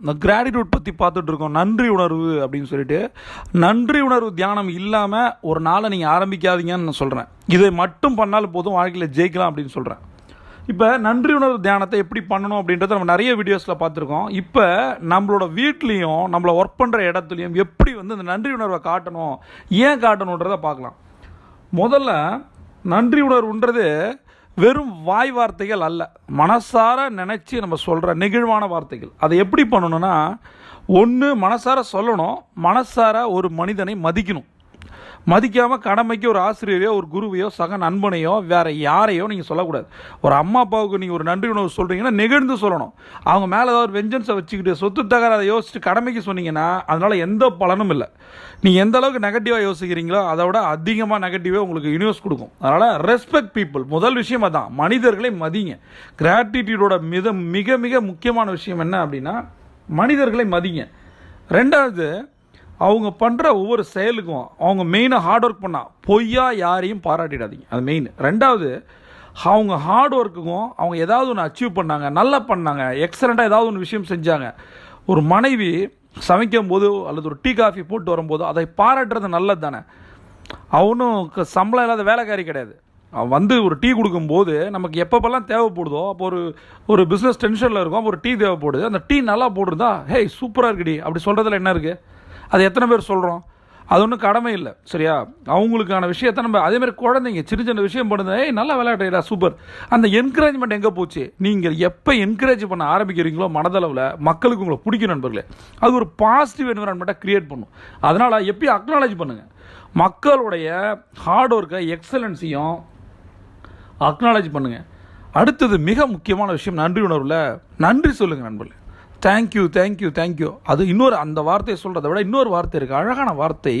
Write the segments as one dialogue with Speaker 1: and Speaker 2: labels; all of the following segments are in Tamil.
Speaker 1: இந்த கிராட்டிடியூட் பற்றி பார்த்துட்டு இருக்கோம். நன்றி உணர்வு அப்படின்னு சொல்லிட்டு நன்றி உணர்வு தியானம் இல்லாமல் ஒரு நாளை நீங்கள் ஆரம்பிக்காதீங்கன்னு நான் சொல்கிறேன் இதை மட்டும் பண்ணாலும் போதும் வாழ்க்கையில் ஜெயிக்கலாம் அப்படின்னு சொல்கிறேன் இப்போ நன்றி உணர்வு தியானத்தை எப்படி பண்ணணும் அப்படின்றத நம்ம நிறைய வீடியோஸில் பார்த்துருக்கோம். இப்போ நம்மளோட வீட்லேயும் நம்மளை ஒர்க் பண்ணுற இடத்துலையும் எப்படி வந்து இந்த நன்றி உணர்வை காட்டணும் ஏன் காட்டணுன்றதை பார்க்கலாம். முதல்ல நன்றி உணர்வுன்றது வெறும் வாய் வார்த்தைகள் அல்ல. மனசார நினச்சி நம்ம சொல்கிற நெகிழ்வான வார்த்தைகள். அதை எப்படி பண்ணணும்னா ஒன்று மனசார சொல்லணும் மனசார ஒரு மனிதனை மதிக்கணும். மதிக்காமல் கடமைக்கு ஒரு ஆசிரியரையோ ஒரு குருவையோ சக நண்பனையோ வேறு யாரையோ நீங்கள் சொல்லக்கூடாது. ஒரு அம்மா அப்பாவுக்கு நீங்கள் ஒரு நன்றி உணவு சொல்கிறீங்கன்னா நெகிழ்ந்து சொல்லணும். அவங்க மேலே ஏதாவது ஒரு வெஞ்சன்ஸை வச்சுக்கிட்டு சொத்து தகராதை யோசிச்சுட்டு கடமைக்கு சொன்னீங்கன்னா அதனால் எந்த பலனும் இல்லை. நீங்கள் எந்த அளவுக்கு நெகட்டிவாக யோசிக்கிறீங்களோ அதை விட அதிகமாக நெகட்டிவாக உங்களுக்கு யூனிவர்ஸ் கொடுக்கும். அதனால் ரெஸ்பெக்ட் பீப்புள் முதல் விஷயம் அதான். மனிதர்களை மதிங்க. கிராட்டிடியூடோட மிக மிக மிக முக்கியமான விஷயம் என்ன அப்படின்னா மனிதர்களை மதிங்க. ரெண்டாவது அவங்க பண்ணுற ஒவ்வொரு செயலுக்கும் அவங்க மெயினாக ஹார்ட் ஒர்க் பண்ணால் பொய்யா யாரையும் பாராட்டிடாதீங்க. அது மெயின் ரெண்டாவது அவங்க ஹார்ட் ஒர்க்குக்கும் அவங்க ஏதாவது ஒன்று அச்சீவ் பண்ணாங்க நல்லா பண்ணாங்க எக்ஸலண்ட்டாக ஏதாவது ஒன்று விஷயம் செஞ்சாங்க ஒரு மனைவி சமைக்கும் போது அல்லது ஒரு டீ காஃபி போட்டு வரும்போது அதை பாராட்டுறது நல்லது தானே அவனும் சம்பளம் இல்லாத வேலைக்காரி கிடையாது. அவன் வந்து ஒரு டீ கொடுக்கும்போது நமக்கு எப்பப்பெல்லாம் தேவைப்படுதோ அப்போ ஒரு ஒரு பிஸ்னஸ் டென்ஷனில் இருக்கும் அப்போ ஒரு டீ தேவைப்படுது. அந்த டீ நல்லா போடுறதா ஹேய் சூப்பராக இருக்குடி. அப்படி சொல்கிறதுல என்ன இருக்குது அது எத்தனை பேர் சொல்கிறோம் அது ஒன்றும் கடமை இல்லை. சரியா? அவங்களுக்கான விஷயத்த நம்ம அதே மாதிரி குழந்தைங்க சின்ன சின்ன விஷயம் பண்ணுது ஏய் நல்லா விளையாடுறா சூப்பர் அந்த என்கரேஜ்மெண்ட் எங்கே போச்சு? நீங்கள் எப்போ என்கரேஜ் பண்ண ஆரம்பிக்கிறீங்களோ மனதளவில் மக்களுக்கு உங்களை பிடிக்கும் நண்பர்களே. அது ஒரு பாசிட்டிவ் என்விரான்மெண்ட்டாக க்ரியேட் பண்ணும். அதனால் எப்பயும் அக்னாலேஜ் பண்ணுங்கள் மக்களுடைய ஹார்ட் ஒர்க்கை எக்ஸலன்ஸையும் அக்னாலேஜ் பண்ணுங்கள் அடுத்தது மிக முக்கியமான விஷயம் நன்றி உணர்வில் நன்றி சொல்லுங்கள் நண்பர்களே. தேங்க்யூ தேங்க்யூ தேங்க்யூ அது இன்னொரு அந்த வார்த்தையை சொல்கிறத விட இன்னொரு வார்த்தை இருக்குது அழகான வார்த்தை.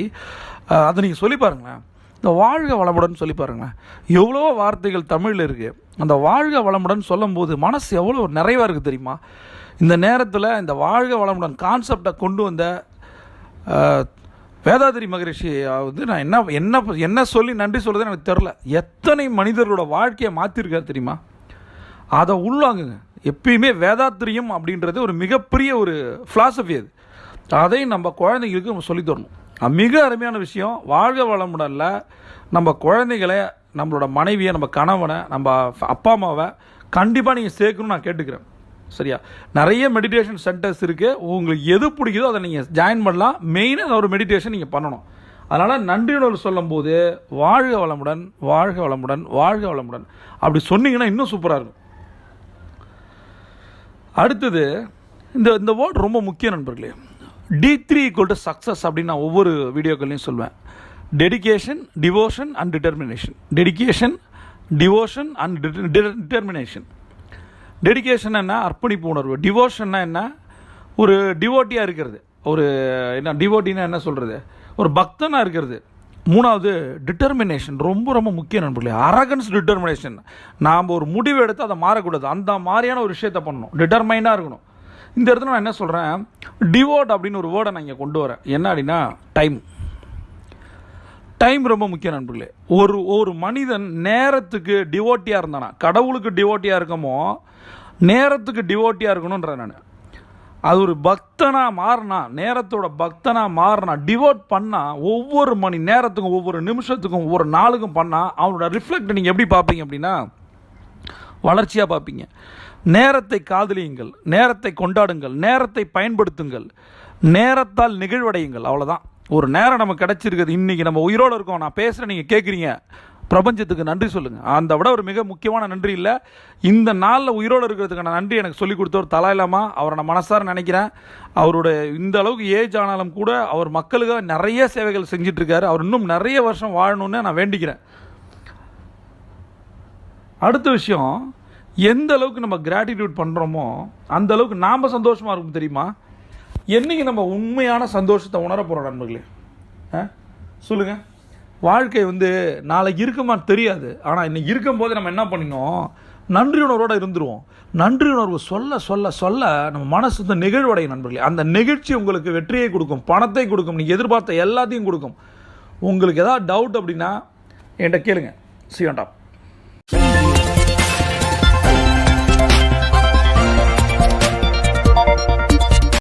Speaker 1: அதை நீங்கள் சொல்லி பாருங்களேன். இந்த வாழ்க வளமுடன் சொல்லி பாருங்களேன். எவ்வளோ வார்த்தைகள் தமிழில் இருக்குது அந்த வாழ்க வளமுடன் சொல்லும்போது மனசு எவ்வளோ நிறைவாக இருக்குது தெரியுமா? இந்த நேரத்தில் இந்த வாழ்க வளமுடன் கான்செப்டை கொண்டு வந்த வேதாதிரி மகரிஷி வந்து நான் என்ன என்ன என்ன சொல்லி நன்றி சொல்கிறது எனக்கு தெரில எத்தனை மனிதர்களோட வாழ்க்கையை மாற்றிருக்காரு தெரியுமா? அதை உள்வாங்குங்க எப்பயுமே வேதாத்திரியம் அப்படின்றது ஒரு மிகப்பெரிய ஒரு ஃபிலாசபி அது. அதை நம்ம குழந்தைங்களுக்கு நம்ம சொல்லித் தரணும். மிக அருமையான விஷயம். வாழ்க வளமுடன்ல நம்ம குழந்தைகளை நம்மளோட மனைவியை நம்ம கணவனை நம்ம அப்பா அம்மாவை கண்டிப்பாக நீங்கள் சேர்க்கணும்னு நான் கேட்டுக்கிறேன். சரியா? நிறைய மெடிடேஷன் சென்டர்ஸ் இருக்குது உங்களுக்கு எது பிடிக்குதோ அதை நீங்கள் ஜாயின் பண்ணலாம். மெயினாக ஒரு மெடிடேஷன் நீங்கள் பண்ணணும். அதனால் நன்றியுணர்வு சொல்லும்போது வாழ்க வளமுடன் வாழ்க வளமுடன் வாழ்க வளமுடன். அப்படி சொன்னீங்கன்னா இன்னும் சூப்பராக இருக்கும். அடுத்தது இந்த இந்த வேர்டு ரொம்ப முக்கிய நண்பர்களே. D three equal to success அப்படின்னு நான் ஒவ்வொரு வீடியோக்கள்லையும் சொல்வேன். Dedication devotion and determination dedication devotion and determination dedication என்ன? அர்ப்பணிப்பு உணர்வு. டிவோஷன்னா என்ன? ஒரு டிவோட்டியாக இருக்கிறது. ஒரு என்ன டிவோட்டின்னா என்ன சொல்கிறது ஒரு பக்தனாக இருக்கிறது. மூணாவது டிட்டர்மினேஷன் ரொம்ப ரொம்ப முக்கிய நண்பர்களே. அரகன்ஸ் டிட்டர்மினேஷன் நாம் ஒரு முடிவு எடுத்து அதை மாறக்கூடாது. அந்த மாதிரியான ஒரு விஷயத்தை பண்ணணும். டிட்டர்மைனாக இருக்கணும். இந்த இடத்துல நான் என்ன சொல்கிறேன் டிவோட் அப்படின்னு ஒரு வேர்டை நான் இங்கே கொண்டு வரேன். என்ன அப்படின்னா டைம் டைம் ரொம்ப முக்கிய நண்பர்களே. ஒரு ஒரு மனிதன் நேரத்துக்கு டிவோட்டியாக இருந்தானா? கடவுளுக்கு டிவோட்டியாக இருக்கமோ? நேரத்துக்கு டிவோட்டியாக இருக்கணுன்ற நான். அது ஒரு பக்தனாக மாறினா நேரத்தோட பக்தனாக மாறினா டிவோட் பண்ணால் ஒவ்வொரு மணி நேரத்துக்கும் ஒவ்வொரு நிமிஷத்துக்கும் ஒவ்வொரு நாளுக்கும் பண்ணால் அவனோட ரிஃப்ளெக்ட் நீங்கள் எப்படி பார்ப்பீங்க அப்படின்னா வளர்ச்சியாக பார்ப்பீங்க. நேரத்தை காதலியுங்கள் நேரத்தை கொண்டாடுங்கள் நேரத்தை பயன்படுத்துங்கள் நேரத்தால் நிகழ்வடையுங்கள் அவ்வளோதான் ஒரு நேரம் நமக்கு கிடச்சிருக்குது. இன்றைக்கி நம்ம உயிரோடு இருக்கோம் நான் பேசுகிறேன் நீங்கள் கேட்குறீங்க பிரபஞ்சத்துக்கு நன்றி சொல்லுங்கள் அந்த விட ஒரு மிக முக்கியமான நன்றி இல்லை. இந்த நாளில் உயிரோடு இருக்கிறதுக்கான நன்றி எனக்கு சொல்லிக் கொடுத்தவர் தலாயிலாமா அவரை நான் மனசார நினைக்கிறேன். அவருடைய இந்த அளவுக்கு ஏஜ் ஆனாலும் கூட அவர் மக்களுக்காக நிறைய சேவைகள் செஞ்சிட்ருக்காரு. அவர் இன்னும் நிறைய வருஷம் வாழணும்னு நான் வேண்டிக்கிறேன். அடுத்த விஷயம் எந்த அளவுக்கு நம்ம கிராட்டிடியூட் பண்ணுறோமோ அந்த அளவுக்கு நாம் சந்தோஷமாக இருக்கும் தெரியுமா? என்னைக்கு நம்ம உண்மையான சந்தோஷத்தை உணர போகிறோம் நண்பர்களே? ஆ? சொல்லுங்கள் வாழ்க்கை வந்து நாளைக்கு இருக்குமான்னு தெரியாது. ஆனால் இன்னைக்கு இருக்கும்போது நம்ம என்ன பண்ணினோம் நன்றி உணர்வோடு இருந்துருவோம். நன்றி உணர்வு சொல்ல சொல்ல சொல்ல நம்ம மனசு வந்து நெகிழ்வடையும் நண்பர்களே. அந்த நெகிழ்ச்சி உங்களுக்கு வெற்றியை கொடுக்கும் பணத்தை கொடுக்கும் நீங்கள் எதிர்பார்த்த எல்லாத்தையும் கொடுக்கும். உங்களுக்கு எதாவது டவுட் அப்படின்னா என்கிட்ட கேளுங்க. சி